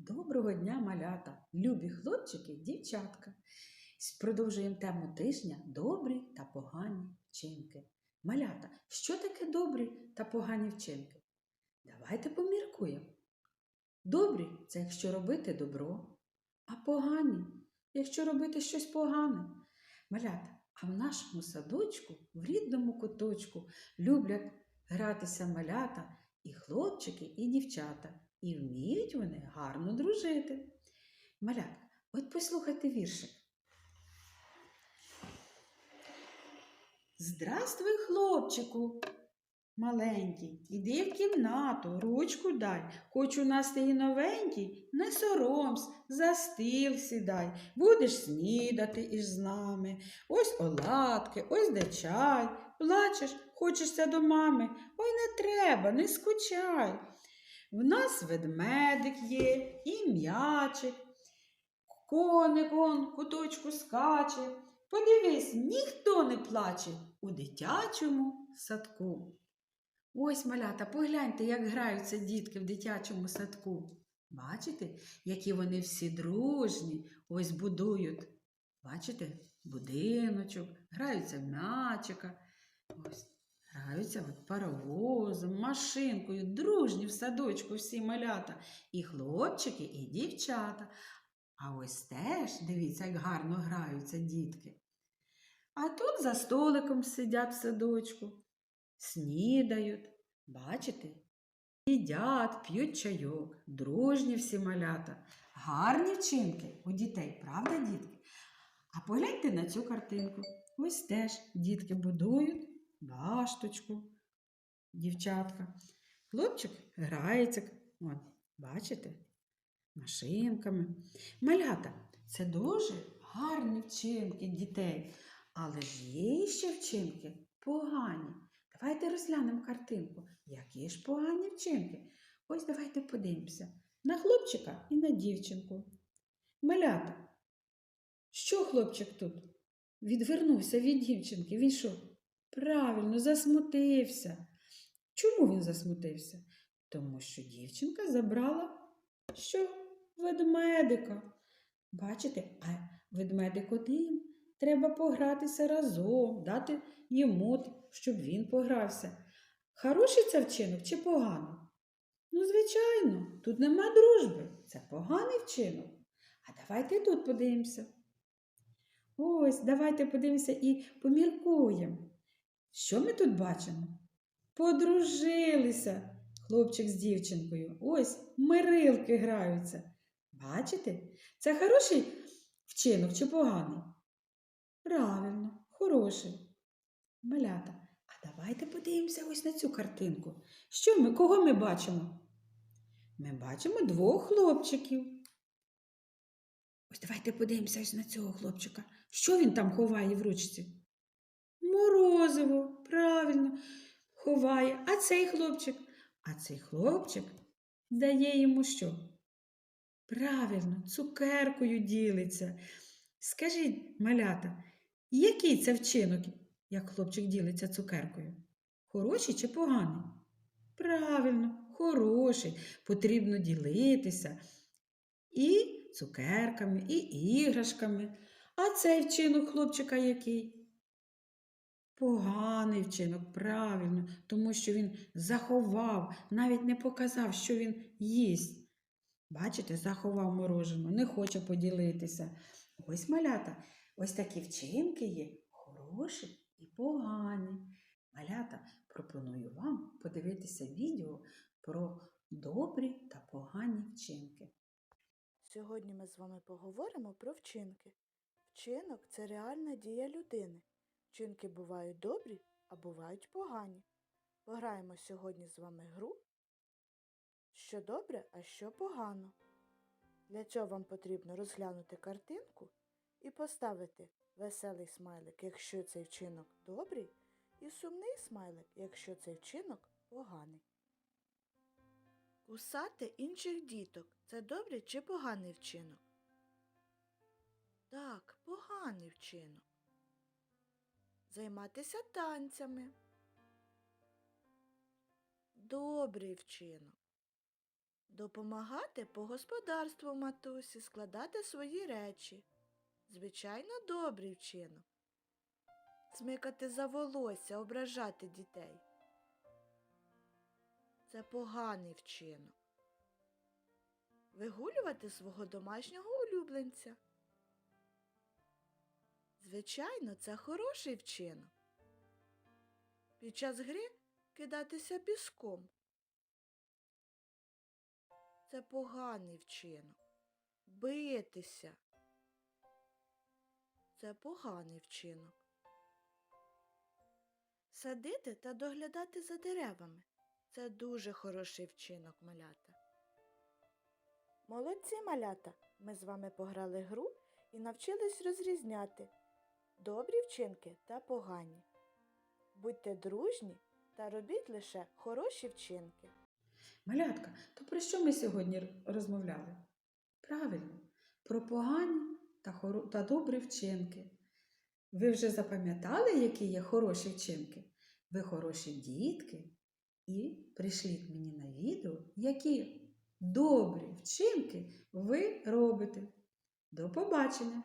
Доброго дня, малята, любі хлопчики, дівчатка. Продовжуємо тему тижня добрі та погані вчинки. Малята, що таке добрі та погані вчинки? Давайте поміркуємо. Добрі це якщо робити добро, а погані, якщо робити щось погане. Малята, а в нашому садочку, в рідному куточку, люблять гратися малята і хлопчики, і дівчата. І вміють вони гарно дружити. Малятка, от послухайте віршик. Здравствуй, хлопчику, маленький, іди в кімнату, ручку дай. Хоч у нас ти і новенький, не соромсь, за стіл сідай, будеш снідати із нами. Ось оладки, ось де чай. Плачеш, хочешся до мами. Ой, не треба, не скучай. В нас ведмедик є і м'ячик, коник он куточку скаче. Подивись, ніхто не плаче у дитячому садку. Ось, малята, погляньте, як граються дітки в дитячому садку. Бачите, які вони всі дружні, ось будують. Бачите, будиночок, граються в м'ячика. Ось. Граються от паровозом, машинкою, дружні в садочку всі малята, і хлопчики, і дівчата. А ось теж, дивіться, як гарно граються дітки. А тут за столиком сидять в садочку, снідають, бачите, їдять, п'ють чайок, дружні всі малята, гарні вчинки у дітей, правда, дітки? А погляньте на цю картинку. Ось теж дітки будують башточку, дівчатка. Хлопчик грається, от, бачите, машинками. Малята це дуже гарні вчинки дітей, але ж є ще вчинки погані. Давайте розглянемо картинку. Які ж погані вчинки? Ось давайте подивимося на хлопчика і на дівчинку. Малята, що хлопчик тут? Відвернувся від дівчинки. Він що? Правильно, засмутився. Чому він засмутився? Тому що дівчинка забрала що? Ведмедика. Бачите, а ведмедик один. Треба погратися разом, дати йому, щоб він погрався. Хороший це вчинок чи поганий? Ну, звичайно, тут нема дружби. Це поганий вчинок. А давайте тут подивимося. Ось, давайте подивимося і поміркуємо. Що ми тут бачимо? Подружилися хлопчик з дівчинкою. Ось мирилки граються. Бачите? Це хороший вчинок чи поганий? Правильно, хороший. Малята, а давайте подивимося ось на цю картинку. Що ми, кого ми бачимо? Ми бачимо двох хлопчиків. Ось давайте подивимося ось на цього хлопчика. Що він там ховає в ручці? Морозиво, правильно, ховає. А цей хлопчик? А цей хлопчик дає йому що? Правильно, цукеркою ділиться. Скажіть, малята, який це вчинок, як хлопчик ділиться цукеркою? Хороший чи поганий? Правильно, хороший. Потрібно ділитися і цукерками, і іграшками. А цей вчинок хлопчика який? Поганий вчинок, правильно, тому що він заховав, навіть не показав, що він їсть. Бачите, заховав морожену, не хоче поділитися. Ось малята, ось такі вчинки є хороші і погані. Малята, пропоную вам подивитися відео про добрі та погані вчинки. Сьогодні ми з вами поговоримо про вчинки. Вчинок це реальна дія людини. Вчинки бувають добрі, а бувають погані. Пограємо сьогодні з вами гру, що добре, а що погано. Для цього вам потрібно розглянути картинку і поставити веселий смайлик, якщо цей вчинок добрий, і сумний смайлик, якщо цей вчинок поганий. Кусати інших діток це добрий чи поганий вчинок? Так, поганий вчинок. Займатися танцями. Добрий вчинок. Допомагати по господарству матусі, складати свої речі. Звичайно, добрий вчинок. Смикати за волосся, ображати дітей. Це поганий вчинок. Вигулювати свого домашнього улюбленця. Звичайно, це хороший вчинок. Під час гри кидатися піском. Це поганий вчинок. Битися. Це поганий вчинок. Садити та доглядати за деревами. Це дуже хороший вчинок, малята. Молодці малята. Ми з вами пограли гру і навчились розрізняти добрі вчинки та погані. Будьте дружні та робіть лише хороші вчинки. Малятка, то про що ми сьогодні розмовляли? Правильно, про погані та, хоро... та добрі вчинки. Ви вже запам'ятали, які є хороші вчинки? Ви хороші дітки. І прийшліть мені на відео, які добрі вчинки ви робите. До побачення!